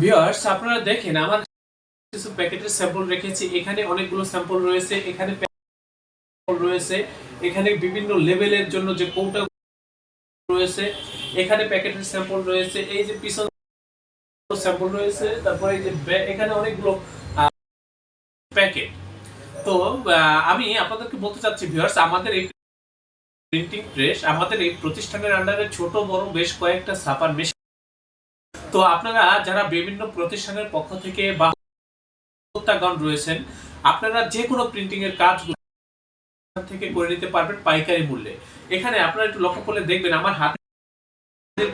Viewers আপনারা দেখেন, আমার কিছু প্যাকেটের স্যাম্পল রেখেছি। এখানে অনেকগুলো স্যাম্পল রয়েছে, এখানে রয়েছে, এখানে বিভিন্ন লেভেলের জন্য যে কৌটা রয়েছে, এখানে প্যাকেটের স্যাম্পল রয়েছে, এই যে পিছন স্যাম্পল রয়েছে, তারপরে এই যে এখানে অনেকগুলো প্যাকেট। তো আমি আপনাদেরকে বলতে চাচ্ছি ভিউয়ার্স আমাদের এই প্রিন্টিং প্রেস আমাদের এই প্রতিষ্ঠানের আন্ডারে ছোট, বড় বেশ কয়েকটা ছাপার মেশিন তো আপনারা যারা বিভিন্ন প্রতিষ্ঠানের পক্ষ থেকে বা উদ্যোক্তাগণ রয়েছেন, আপনারা যে কোনো প্রিন্টিং এর কাজগুলো থেকে করে নিতে পারবেন পাইকারি মূল্যে। এখানে আপনারা একটু লক্ষ্য করলে দেখবেন আমার হাতে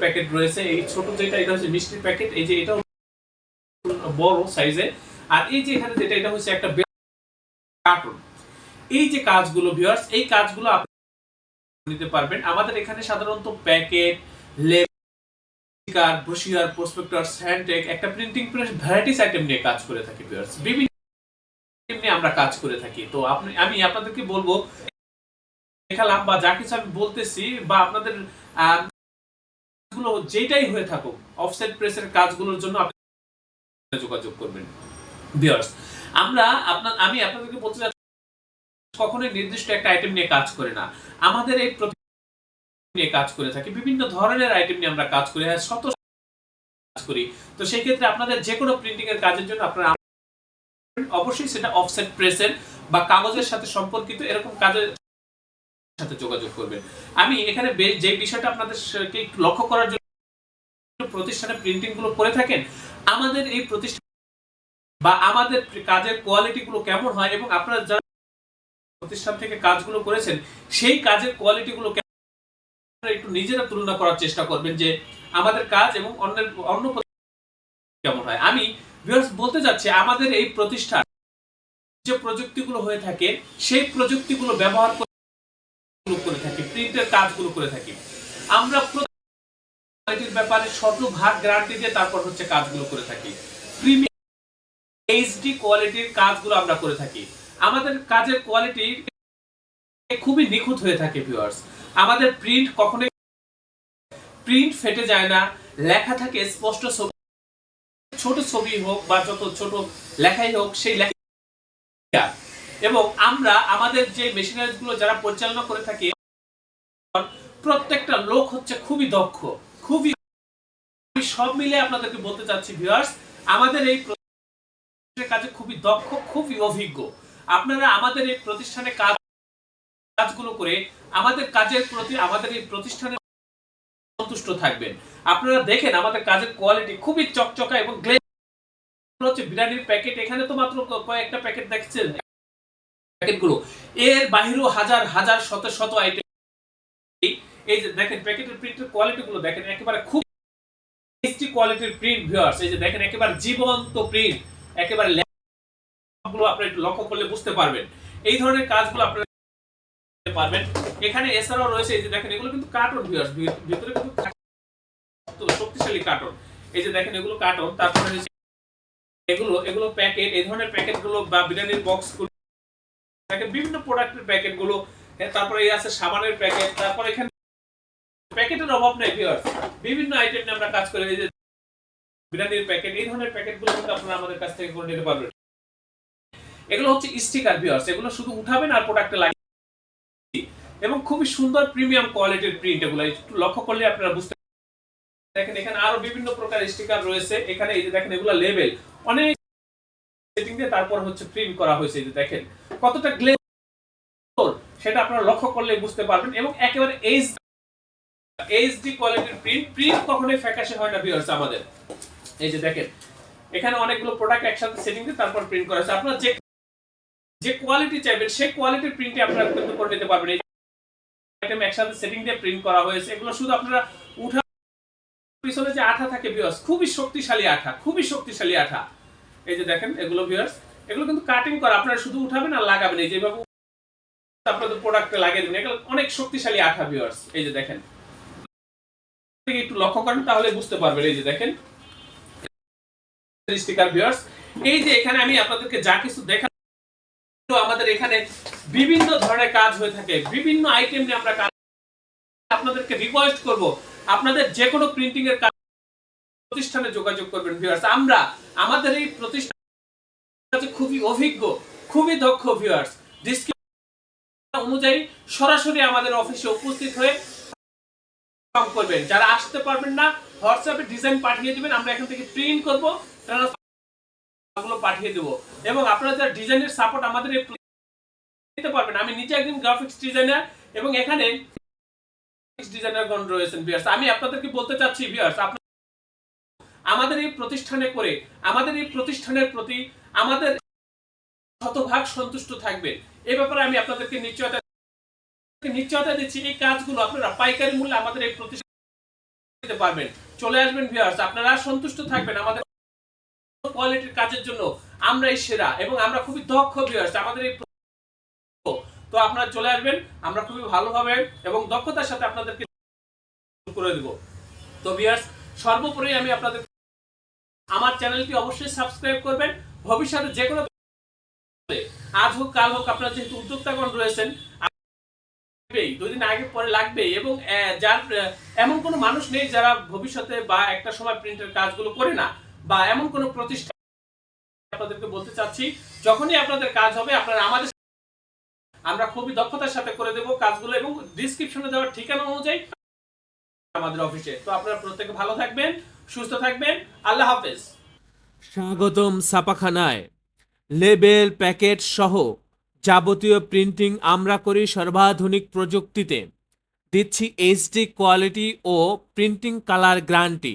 প্যাকেট রয়েছে, এই ছোট যেটা, এটা হচ্ছে মিষ্টির প্যাকেট এই যে এটা বড় সাইজে আর এই যে এখানে যেটা, এটা হচ্ছে একটা কার্টুন এই যে কাজগুলো ভিউয়ার্স এই কাজগুলো আপনি নিতে পারবেন। আমাদের এখানে সাধারণত প্যাকেট লেপ স্টিকার ব্রোশিয়ার প্রসপেক্টর হ্যান্ডটেক একটা প্রিন্টিং প্রেস ভ্যারাইটিস আইটেম নিয়ে কাজ করে থাকি ভিউয়ার্স বিভিন্ন আমরা কাজ করে থাকি। তো আপনি, আমি আপনাদেরকে বলব দেখালাম বা যা কিছু আমি বলতেছি বা আপনাদের যেটাই হয়ে থাকুক অফসেট প্রেসের কাজগুলোর জন্য আপনি যোগাযোগ করবেন ভিউয়ার্স আমরা আপনার, আমি আপনাদেরকে বলতে কখনোই নির্দিষ্ট একটা আইটেম নিয়ে কাজ করে না। আমাদের এই নিয়ে কাজ করে থাকি। বিভিন্ন ধরনের আইটেম নিয়ে আমরা কাজ করি হ্যাঁ শত কাজ করি। তো সেই ক্ষেত্রে আপনাদের যে কোনো প্রিন্টিং এর কাজের জন্য আপনারা অবশ্যই সেটা অফসেট প্রেসের বা কাগজের সাথে সম্পর্কিত এরকম কাজের সাথে যোগাযোগ করবেন। আমি এখানে যে বিষয়টা আপনাদেরকে লক্ষ্য করার জন্য প্রতিষ্ঠানে প্রিন্টিংগুলো করে থাকেন, আমাদের এই প্রতিষ্ঠান বা আমাদের কাজের কোয়ালিটি গুলো কেমন হয় এবং আপনারা যারা প্রতিষ্ঠান থেকে কাজগুলো করেছেন, সেই কাজের কোয়ালিটি গুলো একটু নিজেরা তুলনা করার চেষ্টা করবেন যে আমাদের কাজ এবং অন্যের, অন্য কেমন হয়। আমি বলতে যাচ্ছি আমাদের এই প্রতিষ্ঠান যে প্রযুক্তিগুলো হয়ে থাকে, সেই প্রযুক্তিগুলো ব্যবহার করে থাকি প্রিন্টের কাজগুলো করে থাকি। আমরা কোয়ালিটির ব্যাপারে শতভাগ দিয়ে তারপর হচ্ছে কাজগুলো করে থাকি। এইচডি কোয়ালিটির কাজগুলো আমরা করে থাকি। আমাদের কাজের কোয়ালিটি খুবই নিখুঁত হয়ে থাকে ভিউয়ার্স আমাদের প্রিন্ট কখনোই প্রিন্ট ফেটে যায় না। লেখা থাকে স্পষ্ট ছবি। ছোট ছবি হোক বা যত ছোট লেখাই হোক, সেই লেখা এবং আমরা আমাদের যে মেশিনারিজগুলো যারা পরিচালনা করে থাকি, প্রত্যেকটা লোক হচ্ছে খুবই দক্ষ, খুবই সব মিলে আপনাদেরকে বলতে চাচ্ছি ভিউয়ার্স আমাদের এই কাজে খুবই দক্ষ, খুবই অভিজ্ঞ। আপনারা আমাদের এই প্রতিষ্ঠানে কাজ কাজগুলো করে আমাদের কাজের প্রতি, আমাদের এই প্রতিষ্ঠানে সন্তুষ্ট থাকবেন। আপনারা দেখেন আমাদের কাজের কোয়ালিটি খুবই চকচকা এবং গ্লেজ হচ্ছে বিরিয়ানির প্যাকেট এখানে তো মাত্র কয়েকটা প্যাকেট দেখছেন। প্যাকেটগুলো এর হাজার হাজার, শত শত আইটেম এই যে দেখেন প্যাকেটের প্রিন্টের কোয়ালিটি গুলো দেখেন, একেবারে খুব এইচডি কোয়ালিটির প্রিন্ট ভিউয়ার্স এই যে দেখেন, একেবারে জীবন্ত প্রিন্ট একেবারে গুলো আপনারা একটু লক্ষ্য করলে বুঝতে পারবেন। এই ধরনের কাজগুলো আপনারা পারবেন। এখানে এছাড়াও রয়েছে এই যে দেখেন এগুলো কিন্তু কার্টুন ভিউয়ার্স ভিতরে কিন্তু শক্তিশালী কার্টুন এই যে দেখেন এগুলো কার্টুন তারপরে এগুলো এগুলো প্যাকেট এই ধরনের প্যাকেটগুলো বা বিরিয়ানির বক্সগুলো দেখেন বিভিন্ন প্রোডাক্টের প্যাকেটগুলো হ্যাঁ, তারপরে এই আছে সাবানের প্যাকেট তারপরে এখানে প্যাকেটের অভাব নেই ভিউয়ার্স বিভিন্ন আইটেম নিয়ে আমরা কাজ করে এই যে বিরিয়ানির প্যাকেট এই ধরনের প্যাকেটগুলো কিন্তু আপনারা আমাদের কাছ থেকে করে নিতে পারবেন। এগুলো হচ্ছে স্টিকার ভিউয়ার্স এগুলো শুধু উঠাবেন আর প্রোডাক্টে লাগিয়ে এবং খুবই সুন্দর প্রিমিয়াম কোয়ালিটির প্রিন্ট এগুলো। একটু লক্ষ্য করলে আপনারা বুঝতে দেখেন, এখানে আরও বিভিন্ন প্রকার স্টিকার রয়েছে। এখানে এই যে দেখেন, এগুলো লেভেল অনেক সেটিং দিয়ে তারপর হচ্ছে প্রিন্ট করা হয়েছে এই যে দেখেন। কতটা গ্লে সেটা আপনারা লক্ষ্য করলে বুঝতে পারবেন। এবং একেবারে এইচ এইচডি কোয়ালিটির প্রিন্ট প্রিন্ট কখনোই ফ্যাকাশে হয় না ভিউয়ার্স আমাদের। এই যে দেখেন, এখানে অনেকগুলো প্রোডাক্ট একসাথে সেটিং দিয়ে তারপর প্রিন্ট করা হয়েছে। আপনারা যে যে কোয়ালিটি চাইবেন, সেই কোয়ালিটির প্রিন্টে আপনারা কিন্তু করে নিতে পারবেন। আইটেম একসাথে সেটিং দিয়ে প্রিন্ট করা হয়েছে। এগুলো শুধু আপনারা উঠা পিছনে যে আঠা থাকে খুবই শক্তিশালী আঠা, খুবই শক্তিশালী আঠা। এই যে দেখেন, এগুলো এগুলো কিন্তু কাটিং করা, আপনারা শুধু উঠাবেন আর লাগাবেন। এই যেভাবে আপনাদের প্রোডাক্টে লাগিয়ে এগুলো অনেক শক্তিশালী আঠা ভিউয়ার্স এই যে দেখেন একটু লক্ষ্য করেন তাহলে বুঝতে পারবেন। এই যে দেখেন স্টিকার এই যে এখানে আমি আপনাদেরকে যা কিছু দেখা আমাদের এখানে বিভিন্ন ধরনের কাজ হয়ে থাকে, বিভিন্ন আইটেম নিয়ে আমরা কাজ আপনাদেরকে রিকোয়েস্ট করব। আপনাদের যে কোনো প্রিন্টিং এর কাজ প্রতিষ্ঠানে যোগাযোগ করবেন ভিউয়ার্স আমরা, আমাদের এই প্রতিষ্ঠান খুবই অভিজ্ঞ, খুবই দক্ষ ভিউয়ার্স অনুযায়ী সরাসরি আমাদের অফিসে উপস্থিত হয়ে কাম করবেন। যারা আসতে পারবেন না হোয়াটসঅ্যাপে ডিজাইন পাঠিয়ে দিবেন, আমরা এখান থেকে প্রিন্ট করব গুলো পাঠিয়ে দেব। এবং আপনারা যারা ডিজাইনের সাপোর্ট আমাদের দিতে পারবেন। আমি নিজে একজন গ্রাফিক্স ডিজাইনার এবং এখানে ডিজাইনার গণ রয়েছেন আমি আপনাদেরকে বলতে চাচ্ছি আমাদের এই প্রতিষ্ঠানে করে, আমাদের এই প্রতিষ্ঠানের প্রতি আমাদের শতভাগ সন্তুষ্ট থাকবেন। এই ব্যাপারে আমি আপনাদেরকে নিশ্চয়তা নিশ্চয়তা দিচ্ছি। এই কাজগুলো আপনারা পাইকারি মূল্যে আমাদের এই প্রতিষ্ঠানে পারবেন। চলে আসবেন ভিউয়ার্স আপনারা সন্তুষ্ট থাকবেন আমাদের কোয়ালিটির কাজের জন্য আমরাই সেরা এবং আমরা খুবই দক্ষ ভিউয়ার্স আমাদের এই তো আপনারা চলে আসবেন, আমরা খুবই ভালোভাবে এবং দক্ষতার সাথে আপনাদেরকে করে দেব। তো ভিউয়ার্স সর্বোপরি আমি আপনাদের আমার চ্যানেলটি অবশ্যই সাবস্ক্রাইব করবেন। ভবিষ্যতে যে কোনো আজ হোক, কাল হোক, আপনারা যেহেতু উদ্যোক্তাগণ রয়েছেন, লাগবেই দুই দিন আগে পরে লাগবে এবং যার এমন কোনো মানুষ নেই যারা ভবিষ্যতে বা একটা সময় প্রিন্টের কাজগুলো করে না। বা এমন কোনো প্রতিষ্ঠান আপনাদেরকে বলতে চাচ্ছি, যখনই আপনাদের কাজ হবে, আপনারা আমাদের আমরা খুবই দক্ষতার সাথে করে দেব কাজগুলো এবং ডিসক্রিপশনে দেওয়ার ঠিকানা অনুযায়ী আমাদের অফিসে। তো আপনারা প্রত্যেকে ভালো থাকবেন, সুস্থ থাকবেন। আল্লাহ হাফেজ। স্বাগতম ছাপাখানায়। লেবেল প্যাকেট সহ যাবতীয় প্রিন্টিং আমরা করি সর্বাধুনিক প্রযুক্তিতে। দিচ্ছি এইচডি কোয়ালিটি ও প্রিন্টিং কালার গ্যারান্টি।